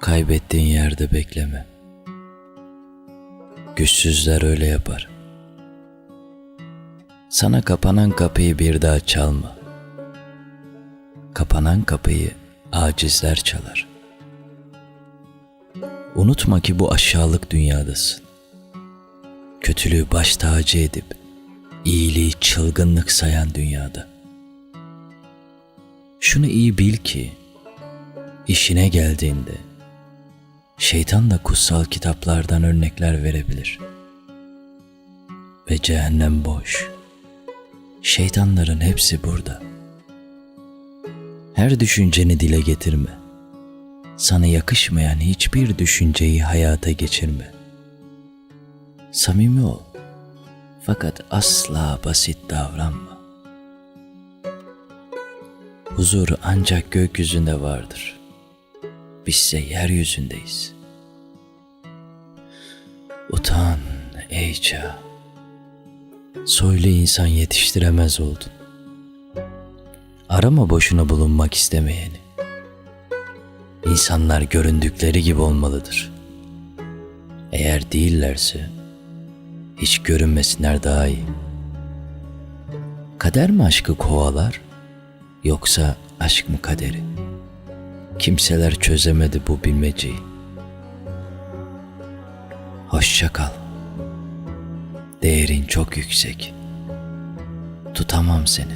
Kaybettiğin yerde bekleme. Güçsüzler öyle yapar. Sana kapanan kapıyı bir daha çalma. Kapanan kapıyı acizler çalar. Unutma ki bu aşağılık dünyadasın. Kötülüğü baş tacı edip iyiliği çılgınlık sayan dünyada. Şunu iyi bil ki işine geldiğinde şeytan da kutsal kitaplardan örnekler verebilir. Ve cehennem boş. Şeytanların hepsi burada. Her düşünceni dile getirme. Sana yakışmayan hiçbir düşünceyi hayata geçirme. Samimi ol. Fakat asla basit davranma. Huzur ancak gökyüzünde vardır. Bizse yeryüzündeyiz. Utan ey çağ. Soylu insan yetiştiremez oldun. Arama boşuna bulunmak istemeyeni. İnsanlar göründükleri gibi olmalıdır. Eğer değillerse hiç görünmesinler daha iyi. Kader mi aşkı kovalar yoksa aşk mı kaderi? Kimseler çözemedi bu bilmeceyi. Hoşça kal. Değerin çok yüksek. Tutamam seni.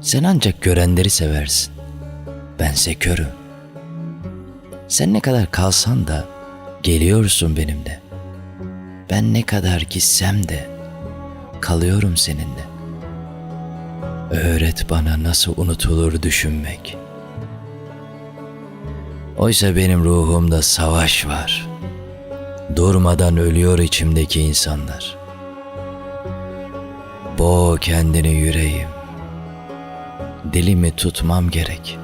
Sen ancak görenleri seversin. Bense körüm. Sen ne kadar kalsan da geliyorsun benimle. Ben ne kadar gitsem de kalıyorum seninle. Öğret bana nasıl unutulur düşünmek. Oysa benim ruhumda savaş var. Durmadan ölüyor içimdeki insanlar. Boğ kendini yüreğim. Dilimi tutmam gerek.